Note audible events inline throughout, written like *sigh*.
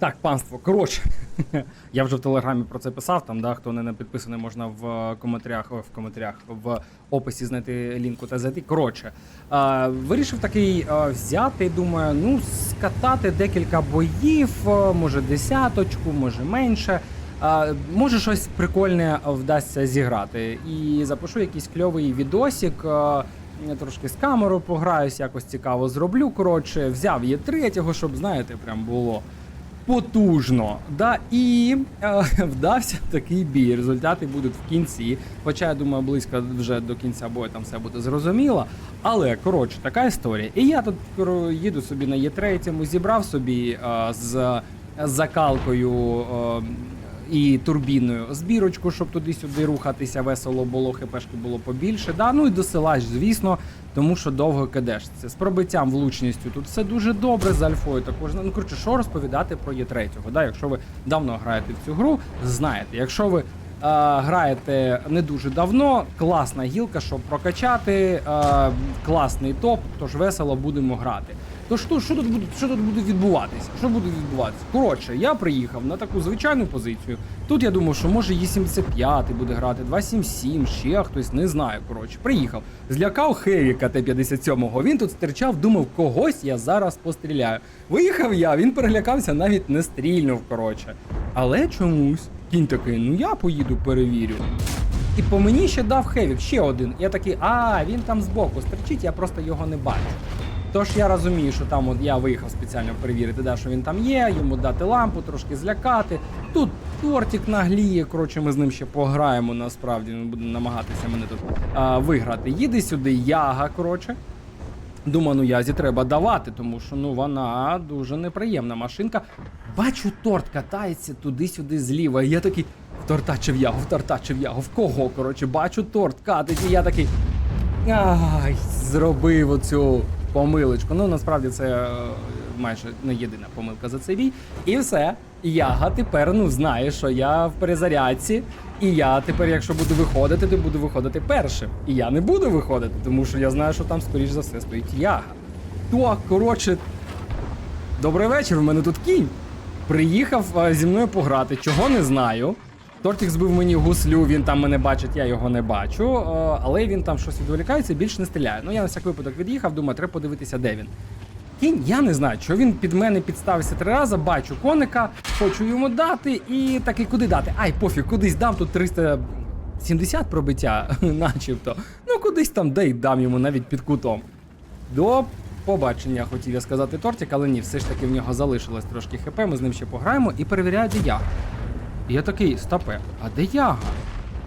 Так, панство, коротше. *laughs* Я вже в телеграмі про це писав. Там, да, хто не підписаний, можна в коментарях, в коментарях, в описі знайти лінку та зайти. Коротше, е, вирішив такий е, взяти, думаю, ну, скатати декілька боїв, е, може десяточку, може менше. Е, може щось прикольне вдасться зіграти. І запишу якийсь кльовий відосик. е, я трошки з камерою пограюсь, якось цікаво зроблю. Коротше, взяв є третього, щоб, знаєте, прям було потужно. Да? І е, *laughs* вдався такий бій. Результати будуть в кінці. Хоча я думаю, близько вже до кінця бою там все буде зрозуміло. Але коротше, така історія. І я тут їду собі на Є3, зібрав собі е, з закалкою. Е, і турбіною збірочку, щоб туди-сюди рухатися, весело було, хпшки було побільше. Да? Ну і до села звісно, тому що довго кидешся. З пробиттям влучністю тут все дуже добре з альфою. Також ну коротше, що розповідати про Є3. Да? Якщо ви давно граєте в цю гру, знаєте. Якщо ви е, граєте не дуже давно, класна гілка, щоб прокачати, е, класний топ, тож весело будемо грати. То що, що тут буде, що тут буде відбуватися? Що буде відбуватися? Коротше, я приїхав на таку звичайну позицію. Тут я думав, що може є 75 буде грати, 277, ще хтось, не знаю. Коротше, приїхав. Злякав Хевіка Т-57. Він тут стирчав, думав, когось я зараз постріляю. Виїхав я, він перелякався, навіть не стрільнув, коротше. Але чомусь кінь такий, ну я поїду, перевірю. І по мені ще дав Хевік, ще один. Я такий, а він там збоку стерчить, я просто його не бачу. Тож я розумію, що там от я виїхав спеціально перевірити, да, що він там є, йому дати лампу, трошки злякати. Тут тортик нагліє. Коротше, ми з ним ще пограємо. Насправді він буде намагатися мене тут а, виграти. Їде сюди яга, коротше. Думаю, ну язі треба давати, тому що ну вона дуже неприємна машинка. Бачу, торт катається туди-сюди зліва. І я такий втортачив ягу, втортачив ягу. В кого? Коротше, бачу торт катить, і я такий. Ай, зробив оцю помилочку. Ну насправді це е, майже не єдина помилка за цей бій. І все. Яга тепер ну знає, що я в перезарядці. І я тепер, якщо буду виходити, то буду виходити першим. І я не буду виходити, тому що я знаю, що там, скоріш за все, стоїть яга. То, коротше, добрий вечір, в мене тут кінь. Приїхав е, зі мною пограти, чого не знаю. Тортик збив мені гуслю, він там мене бачить, я його не бачу. е, Але він там щось відволікається, більш не стріляє. Ну я на всяк випадок від'їхав, думаю, треба подивитися, де він. Кінь, я не знаю, що він під мене підставився три рази, бачу коника, хочу йому дати, і такий куди дати? Ай, пофіг, кудись дам тут 370 пробиття, *laughs* начебто. Ну кудись там дай дам йому навіть під кутом. До побачення, хотів я сказати тортик, але ні, все ж таки в нього залишилось трошки хп, ми з ним ще пограємо і перевіряю, де яга. Я такий, стопе, а де яга?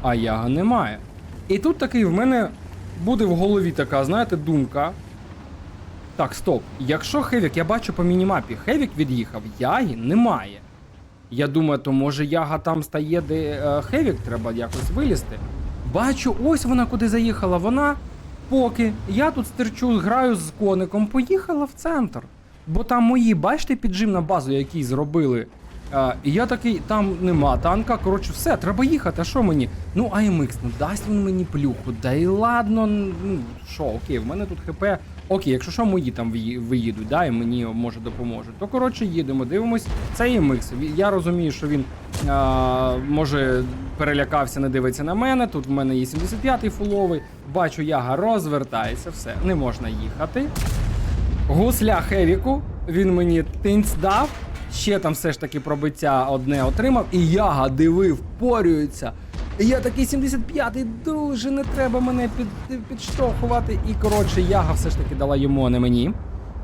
А яга немає. І тут такий в мене буде в голові така, знаєте, думка. Так, стоп. Якщо Хевік, я бачу по мінімапі, Хевік від'їхав, яги немає. Я думаю, то може яга там стає, де е, Хевік треба якось вилізти. Бачу, ось вона куди заїхала. Вона, поки я тут стерчу, граю з коником, поїхала в центр. Бо там мої, бачите, піджим на базу, який зробили. А, і я такий, там нема танка. Коротше, все, треба їхати. А що мені? Ну, AMX, ну дасть він мені плюху. Да і ладно, ну що, окей, в мене тут ХП. Окей, якщо що мої там виїдуть, да, і мені може допоможуть, то коротше їдемо, дивимось. Це. Ві- Я розумію, що він а, може перелякався, не дивиться на мене. Тут в мене є 75-й фуловий. Бачу, яга розвертається, все, не можна їхати. Гусля Хевіку, він мені тинць дав. Ще там все ж таки пробиття одне отримав. І яга диви, впорюється. І я такий 75-й, дуже не треба мене під, підштовхувати. І коротше, яга все ж таки дала йому, а не мені.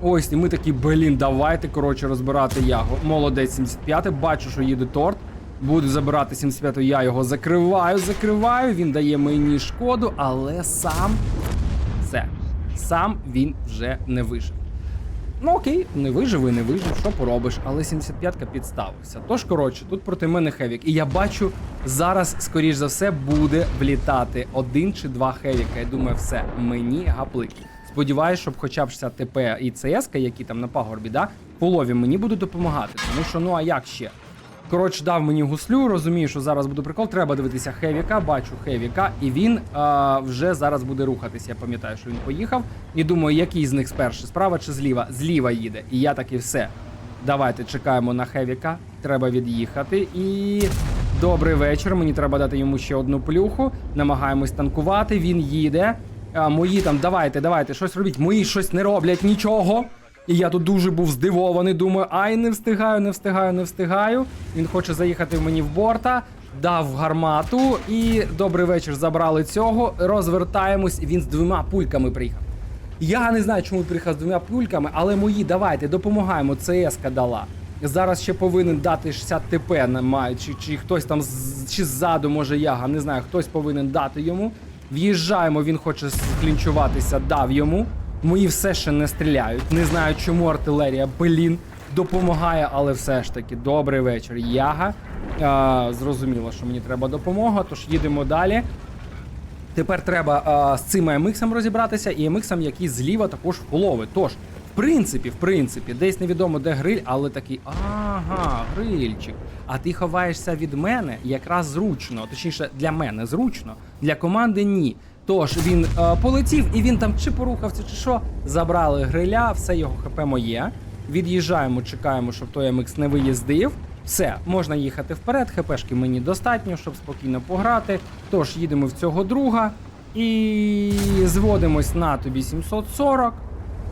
Ось, і ми такі, блін, давайте, коротше, розбирати ягу. Молодець 75 бачу, що їде торт. Буду забирати 75-ту, я його закриваю, закриваю. Він дає мені шкоду, але сам все. Сам він вже не вижив. Ну окей, не вижив і не вижив, що поробиш, але 75-ка підставився. Тож, коротше, тут проти мене Хевік. І я бачу, зараз, скоріш за все, буде влітати один чи два Хевіка. Я думаю, все, мені гаплик. Сподіваюсь, щоб хоча б ця ТП і ЦСК, які там на пагорбі, да, полові мені будуть допомагати. Тому що, ну а як ще? Коротше, дав мені гуслю, розумію, що зараз буде прикол. Треба дивитися Хевіка, бачу Хевіка, і він а, вже зараз буде рухатися. Я пам'ятаю, що він поїхав. І думаю, який з них сперший, справа чи зліва? Зліва їде. І я таки все. Давайте чекаємо на Хевіка. Треба від'їхати. І добрий вечір. Мені треба дати йому ще одну плюху. Намагаємось танкувати. Він їде. А, мої там, давайте, давайте, щось робіть. Мої щось не роблять нічого. І я тут дуже був здивований. Думаю, ай, не встигаю, не встигаю, не встигаю. Він хоче заїхати в мені в борта. Дав гармату і добрий вечір. Забрали цього. Розвертаємось. Він з двома пульками приїхав. Я не знаю, чому приїхав з двома пульками, але мої давайте допомагаємо. ЦСК дала. Зараз ще повинен дати 60 ТП немає, чи, чи хтось там чи ззаду, може яга, не знаю, хтось повинен дати йому. В'їжджаємо, він хоче склінчуватися, дав йому. Мої все ще не стріляють. Не знаю, чому артилерія, блін, допомагає, але все ж таки, добрий вечір. Яга. А, зрозуміло, що мені треба допомога, тож їдемо далі. Тепер треба а, з цим AMX розібратися і AMX, який зліва також фуловий. Тож, в принципі, в принципі, десь невідомо де гриль, але такий ага, грильчик. А ти ховаєшся від мене якраз зручно. Точніше, для мене зручно, для команди ні. Тож він е, полетів і він там чи порухався, чи що. Забрали гриля, все його хп моє. Від'їжджаємо, чекаємо, щоб той MX не виїздив. Все, можна їхати вперед. ХПшки мені достатньо, щоб спокійно пограти. Тож їдемо в цього друга і зводимось на тобі 740.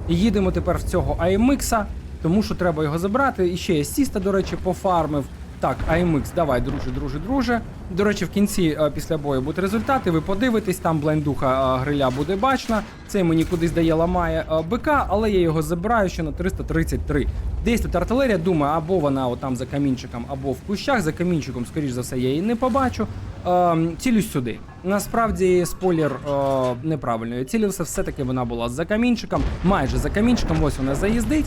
І їдемо тепер в цього AMX, тому що треба його забрати. І ще я сіста, до речі, пофармив. Так, AMX, давай, друже, друже, друже. До речі, в кінці е, після бою будуть результати. Ви подивитесь, там блайндуха е, гриля буде бачна. Цей мені кудись дає ламає е, БК, але я його забираю ще на 333. Десь тут артилерія, думаю, або вона отам за камінчиком, або в кущах. За камінчиком, скоріш за все, я її не побачу. Ем, цілюсь сюди. Насправді спойлер неправильний. Я цілився, все-таки вона була за камінчиком, майже за камінчиком, ось вона заїздить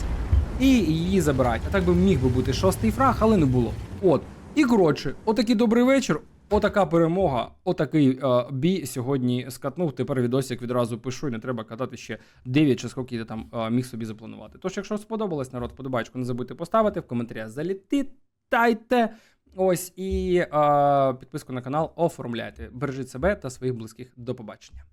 і її забирають. А так би міг би бути шостий фраг, але не було. От. І коротше, отакий добрий вечір. Отака перемога, отакий е, бій сьогодні скатнув. Тепер відосик відразу пишу, і не треба катати ще 9 чи скільки я там е, міг собі запланувати. Тож, якщо сподобалось, народ, подобачку не забудьте поставити, в коментарях залітайте. Ось і е, підписку на канал оформляйте. Бережіть себе та своїх близьких. До побачення.